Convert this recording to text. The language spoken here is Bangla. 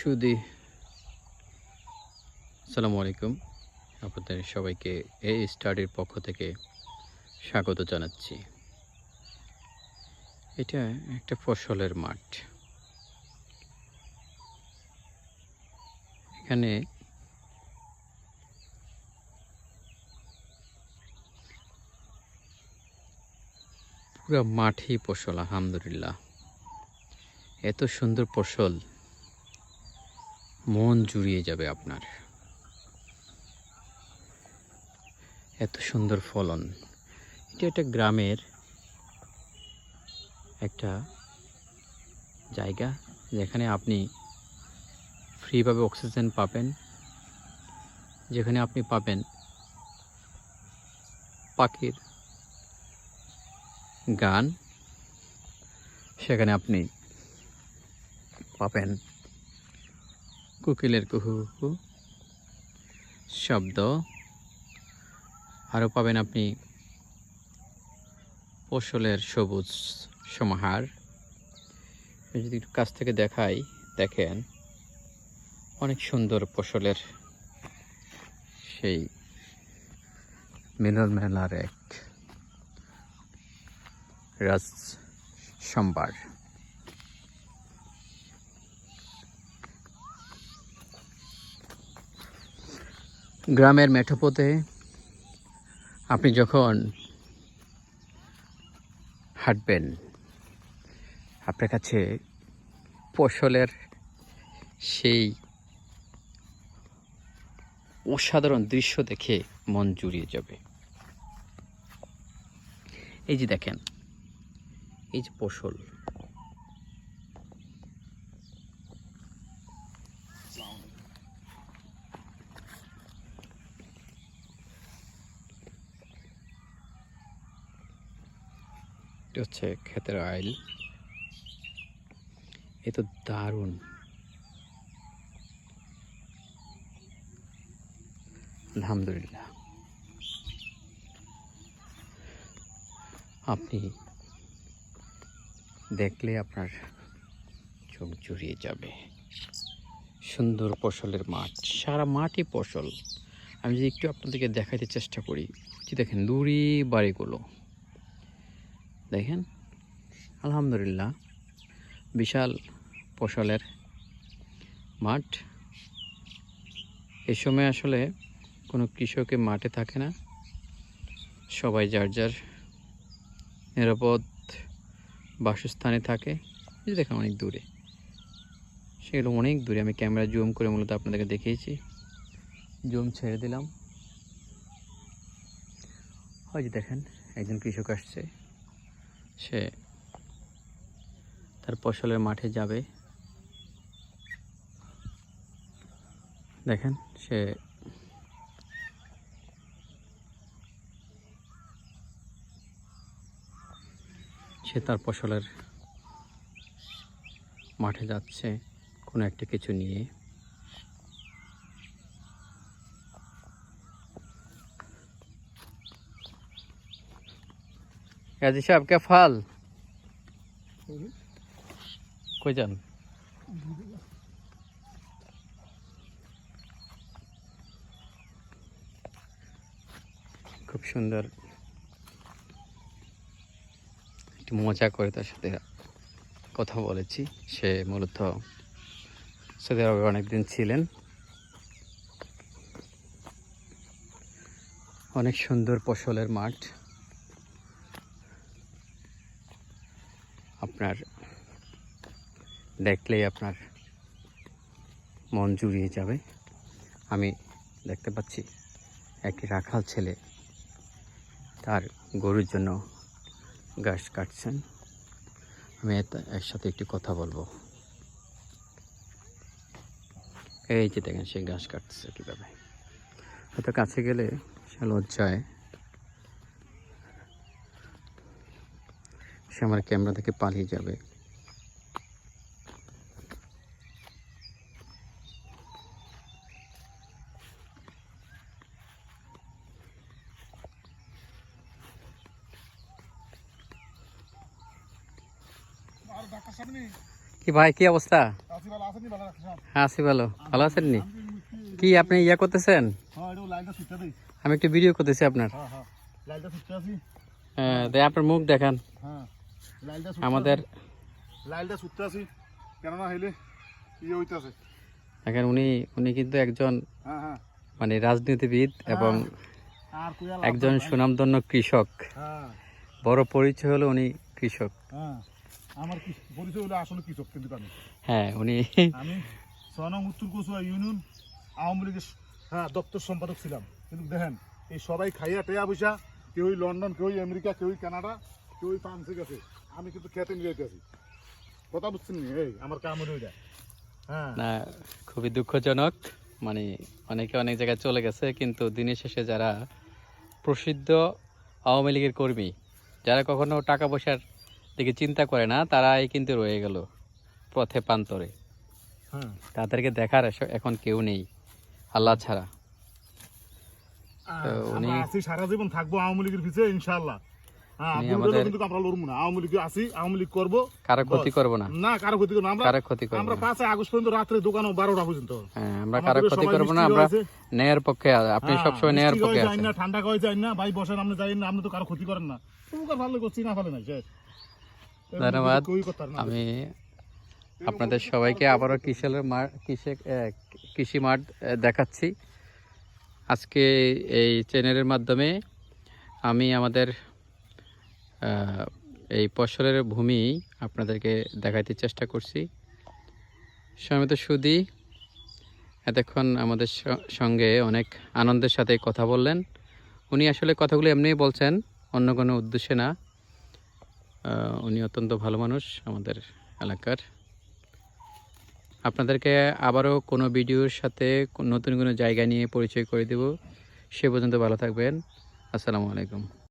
সুদি। আসসালামু আলাইকুম। আপনাদের সবাইকে এই স্টাডির পক্ষ থেকে স্বাগত জানাচ্ছি। এটা একটা ফসলের মাঠ। এখানে পুরো মাঠেই ফসল, আলহামদুলিল্লাহ। এত সুন্দর ফসল। মন জুড়িয়ে যাবে আপনার। এত সুন্দর ফলন। এটা একটা গ্রামের একটা জায়গা যেখানে আপনি ফ্রিভাবে অক্সিজেন পাবেন। যেখানে আপনি পাবেন পাখির গান। সেখানে আপনি পাবেন কোকিলের কুহু কুহু শব্দ। আরও পাবেন আপনি ফসলের সবুজ সমাহার। যদি একটু কাছ থেকে দেখাই, দেখেন, অনেক সুন্দর ফসলের সেই মিলন মেলার এক রাজ সম্বার গ্রামের মেঠোপথে আপনি যখন হাঁটবেন, আপনার কাছে ফসলের সেই অসাধারণ দৃশ্য দেখে মন জুড়িয়ে যাবে। এই যে দেখেন, এই যে ফসল এটা হচ্ছে ক্ষেতের আইল। এ তো দারুণ। আলহামদুলিল্লাহ। আপনি দেখলে আপনার চোখ জুড়িয়ে যাবে। সুন্দর ফসলের মাঠ, সারা মাঠই ফসল। আমি যদি একটু আপনাদেরকে দেখাইতে চেষ্টা করি দেখেন দূরে বাড়িগুলো। দেখেন? আলহামদুলিল্লাহ, বিশাল ফসলের মাঠ। এই সময় আসলে কোনো কৃষকে মাঠে থাকে না। সবাই যার যার নিরাপদ বাসস্থানে থাকে। দেখেন অনেক দূরে। সেগুলো অনেক দূরে। আমি ক্যামেরা জুম করে মূলত আপনাদেরকে দেখিয়েছি। জুম ছেড়ে দিলাম। হয় দেখেন, একজন কৃষক আসছে। সে তার ফসলের মাঠে যাবে। দেখেন সে সে তার ফসলের মাঠে যাচ্ছে, কোনো একটা কিছু নিয়ে। গাজী সাহেব, কে ফাল? কই খুব সুন্দর। একটু মজা করে তার সাথে কথা বলেছি। সে মূলত সৌদি আরবে অনেকদিন ছিলেন। অনেক সুন্দর ফসলের মাঠ। আপনার দেখলেই আপনার মন জুড়িয়ে যাবে। আমি দেখতে পাচ্ছি একটি রাখাল ছেলে তার গরুর জন্য ঘাস কাটছেন। আমি এত- এর সাথে একটু কথা বলব। এই যে দেখেন, সে ঘাস কাটছে কীভাবে। হয়তো কাছে গেলে সে লজ্জায় সে আমার ক্যামেরা থেকে পালিয়ে যাবে। কি ভাই কি অবস্থা? আছি ভালো। ভালো হ্যাঁ আছি ভালো ভালো আছেন নি? কি আপনি ইয়া করতেছেন? আমি একটু ভিডিও করতেছি আপনার। হ্যাঁ হ্যাঁ। হ্যাঁ আপনার মুখ দেখান। হ্যাঁ। আমাদের আছি। কেননা হইলে ইয়ে হইতাছে। দেখেন উনি উনি কিন্তু একজন হ্যাঁ হ্যাঁ। মানে রাজনীতিবিদ এবং একজন সুনামধন্য কৃষক। হ্যাঁ। বড় পরিচয় হলো উনি কৃষক। হ্যাঁ। আমার কি পরিচয় হলো আসলে কৃষক কিন্তু আমি। হ্যাঁ উনি আমি সনং উত্তর কচুয়া ইউনিয়ন আওয়ামী লীগের হ্যাঁ দপ্তর সম্পাদক ছিলাম। কিন্তু দেখেন এই সবাই খাইয়া টেয়া পয়সা কেউই লন্ডন কেউই আমেরিকা কেউই কানাডা কেউ ফ্রান্সে গেছে আমি কিন্তু খেতে নিয়ে যেতেছি কথা বুঝছেন এই আমার কাম হয়ে যায় হ্যাঁ। না খুবই দুঃখজনক। মানে অনেকে অনেক জায়গায় চলে গেছে কিন্তু দিনের শেষে যারা প্রসিদ্ধ আওয়ামী লীগের কর্মী যারা কখনো টাকা পয়সার দিকে চিন্তা করে না তারাই কিন্তু রয়ে গেল পথে প্রান্তরে। হ্যাঁ। তাদেরকে দেখার এখন কেউ নেই আল্লাহ ছাড়া। তো উনি- সারা জীবন থাকব আওয়ামী লীগের পিছিয়ে ইনশাল্লাহ কারও ক্ষতি করব না। না কারও ক্ষতি করব আমরা কারও ক্ষতি করব আমরা না। আগস্ট পর্যন্ত রাত্রে দোকান বারোটা পর্যন্ত। হ্যাঁ আমরা কারও ক্ষতি সবাই না আমরা ন্যায়ের পক্ষে আপনি হ্যাঁ, সবসময় ন্যায়ের পক্ষে আছেন। না ঠান্ডা খাওয়াই যায় না ভাই বসেন আপনি যাই না আপনি তো কারও ক্ষতি করেন না। ভালো করছি না ভালো নাই ধন্যবাদ। আমি আপনাদের সবাইকে আবারও কৃষির মাঠ কৃষি কৃষি মাঠ দেখাচ্ছি। আজকে এই চ্যানেলের মাধ্যমে আমি আমাদের এই ফসলের ভূমি আপনাদেরকে দেখাইতে চেষ্টা করছি। সমিত সুদি, এতক্ষণ আমাদের সঙ্গে অনেক আনন্দের সাথে কথা বললেন। উনি আসলে কথাগুলো এমনিই বলছেন, অন্য কোনো উদ্দেশ্যে না। উনি অত্যন্ত ভালো মানুষ আমাদের এলাকার। আপনাদেরকে আবারও কোনো ভিডিওর সাথে নতুন কোনো জায়গা নিয়ে পরিচয় করে দেব। সে পর্যন্ত ভালো থাকবেন। আসসালামু আলাইকুম।